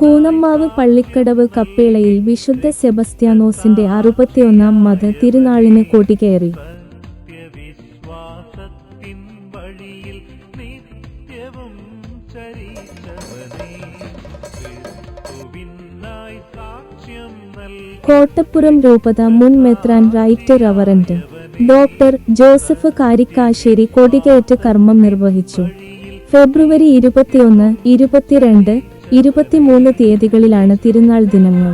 കൂനമ്മാവ് പള്ളിക്കടവ് കപ്പേളയിൽ വിശുദ്ധ സെബസ്ത്യാനോസിന്റെ അറുപത്തിയൊന്നാം മത തിരുനാളിന് കൊടികയറി കോട്ടപ്പുറം രൂപത മുൻ മെത്രാൻ right reverend doctor Joseph Karikkassery കൊടികയറ്റ കർമ്മം നിർവഹിച്ചു. ഫെബ്രുവരി ഇരുപത്തിയൊന്ന് ഇരുപത്തിരണ്ട് ഇരുപത്തിമൂന്ന് തീയതികളിലാണ് തിരുനാൾ ദിനങ്ങൾ.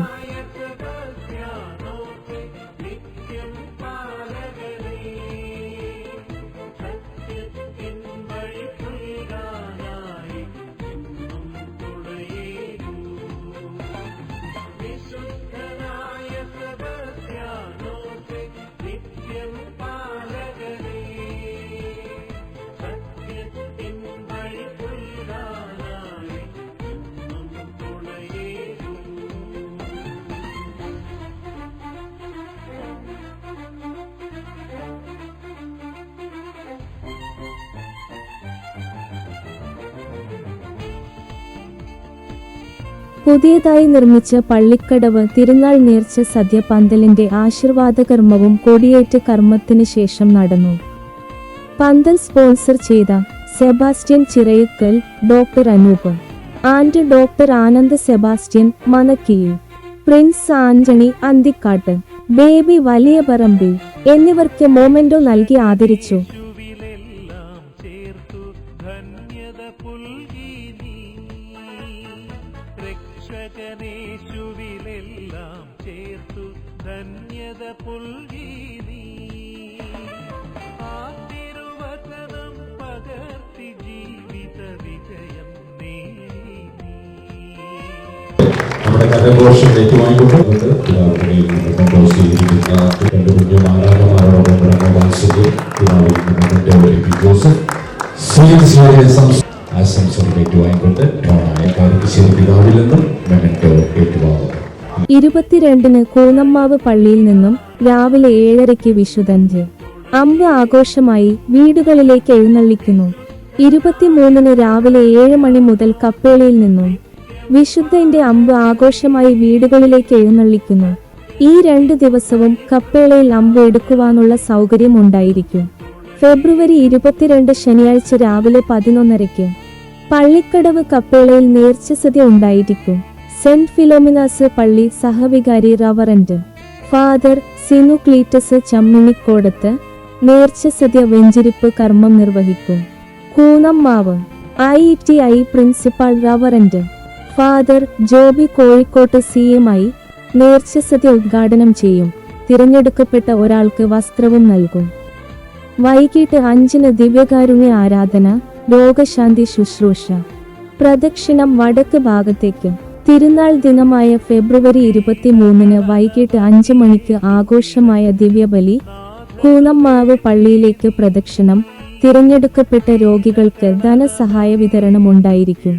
പുതിയതായി നിർമ്മിച്ച പള്ളിക്കടവ് തിരുനാൾ നേർച്ച സദ്യ പന്തലിന്റെ ആശീർവാദ കർമ്മവും കൊടിയേറ്റ് കർമ്മത്തിന് ശേഷം നടന്നു. പന്തൽ സ്പോൺസർ ചെയ്ത Sebastian Chirayukkal doctor Anoop and doctor Anand Sebastian Manakkiyil Prince Antony Anthikkatt Baby Valiya Parambil എന്നിവർക്ക് മൊമെന്റോ നൽകി ആദരിച്ചു. ധന്യത നീ രക്ഷകനേശുവിലെല്ലാം ചേർത്തു ധന്യത പുൽകി നീ. പകർത്തി ജീവിത വിജയം നീ നമ്മുടെ നിന്നും ഇരുപത്തിരണ്ടിന് കൂനമ്മാവ് പള്ളിയിൽ നിന്നും രാവിലെ ഏഴരയ്ക്ക് വിശുദ്ധഞ്ച്. അമ്പ് ആഘോഷമായി വീടുകളിലേക്ക് എഴുന്നള്ളിക്കുന്നു. ഇരുപത്തിമൂന്നിന് രാവിലെ ഏഴ് മണി മുതൽ കപ്പേളയിൽ നിന്നും വിശുദ്ധന്റെ അമ്പ് ആഘോഷമായി വീടുകളിലേക്ക് എഴുന്നള്ളിക്കുന്നു. ഈ രണ്ട് ദിവസവും കപ്പേളയിൽ അമ്പ് എടുക്കുവാനുള്ള സൗകര്യം ഉണ്ടായിരിക്കും. ഫെബ്രുവരി ഇരുപത്തിരണ്ട് ശനിയാഴ്ച രാവിലെ പതിനൊന്നരയ്ക്ക് പള്ളിക്കടവ് കപ്പേളയിൽ നേർച്ചസതി ഉണ്ടായിരിക്കും. സെന്റ് ഫിലോമിനാസ് പള്ളി സഹവികാരി reverend. Father Sinu Cletus Chamminikodath നേർച്ചസദ്യ വെഞ്ചിരിപ്പ് കർമ്മം നിർവഹിക്കും. Koonammavu I T I principal reverend. Father Joby Kozhikkott C M I നേർച്ചസദ്യ ഉദ്ഘാടനം ചെയ്യും. തിരഞ്ഞെടുക്കപ്പെട്ട ഒരാൾക്ക് വസ്ത്രവും നൽകും. വൈകിട്ട് അഞ്ചിന് ദിവ്യകാരുണ്യ ആരാധന രോഗശാന്തി ശുശ്രൂഷ. പ്രദക്ഷിണം വടക്ക് ഭാഗത്തേക്കും. തിരുനാൾ ദിനമായ ഫെബ്രുവരി ഇരുപത്തിമൂന്നിന് വൈകിട്ട് അഞ്ച് മണിക്ക് ആഘോഷമായ ദിവ്യബലി കൂനമ്മാവ് പള്ളിയിലേക്ക് പ്രദക്ഷിണം തിരഞ്ഞെടുക്കപ്പെട്ട രോഗികൾക്ക് ധനസഹായ വിതരണം ഉണ്ടായിരിക്കും